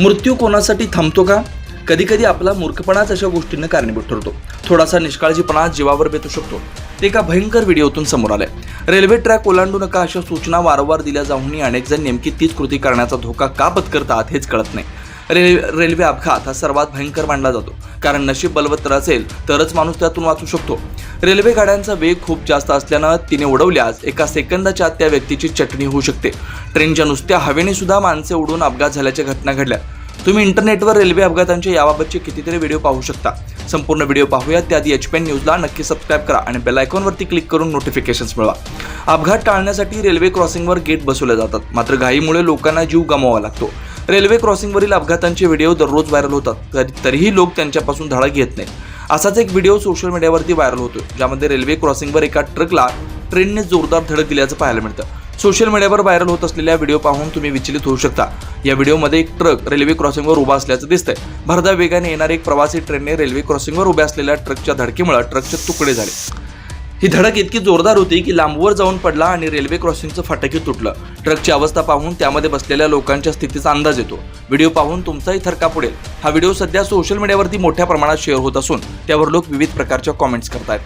मृत्यू कोणासाठी थांबतो का? कधीकधी आपला मूर्खपणाच अशा गोष्टींना कारणीभूत ठरतो. थोडासा निष्काळजीपणा जीवावर बेतू शकतो. ते एका भयंकर व्हिडिओतून समोर आले रेल्वे ट्रॅक ओलांडू नका अशा सूचना वारंवार दिल्या जाऊनही अनेक जण नेमकी तीच कृती करण्याचा धोका का पत्करतात हेच कळत नाही. रेल्वे रेल्वे अपघात हा सर्वात भयंकर मानला जातो. कारण नशीब बलवत्तर असेल तरच माणूस त्यातून वाचू शकतो. रेल्वे गाड्यांचा वेग खूप जास्त असल्यानं तिने उडवल्यास एका सेकंदाच्या त्या व्यक्तीची चटणी होऊ शकते. ट्रेनच्या नुसत्या हवेने सुद्धा माणसे उडून अपघात झाल्याच्या घटना घडल्या. तुम्ही इंटरनेटवर रेल्वे अपघातांच्या याबाबतचे कितीतरी व्हिडिओ पाहू शकता. संपूर्ण व्हिडिओ पाहूया त्याआधी एच पेन न्यूजला नक्की सबस्क्राईब करा आणि बेल आयकॉनवरती क्लिक करून नोटिफिकेशन्स मिळवा. अपघात टाळण्यासाठी रेल्वे क्रॉसिंगवर गेट बसवल्या जातात. मात्र घाईमुळे लोकांना जीव गमवावा लागतो. रेल्वे क्रॉसिंगवरील अपघातांचे व्हिडिओ दररोज व्हायरल होतात. तरीही लोक त्यांच्यापासून धडा घेत नाहीत. असाच एक व्हिडिओ सोशल मीडियावरती व्हायरल होतो ज्यामध्ये रेल्वे क्रॉसिंगवर एका ट्रकला ट्रेनने जोरदार धडक दिल्याचं पाहायला मिळतं. सोशल मीडियावर व्हायरल होत असलेल्या व्हिडिओ पाहून तुम्ही विचलित होऊ शकता. या व्हिडिओमध्ये एक ट्रक रेल्वे क्रॉसिंगवर उभा असल्याचं दिसतंय. भरधाव वेगाने येणारे एक प्रवासी ट्रेनने रेल्वे क्रॉसिंगवर उभ्या असलेल्या ट्रकच्या धडकेमुळे ट्रकचे तुकडे झाले. ही धडक इतकी जोरदार होती की लांबवर जाऊन पडला आणि रेल्वे क्रॉसिंगचं फटाकी तुटलं. ट्रकची अवस्था पाहून त्यामध्ये बसलेल्या लोकांच्या स्थितीचा अंदाज येतो. व्हिडिओ पाहून तुमचाही थरका पुढेल. हा व्हिडिओ सध्या सोशल मीडियावरती मोठ्या प्रमाणात शेअर होत असून त्यावर लोक विविध प्रकारच्या कॉमेंट्स करतात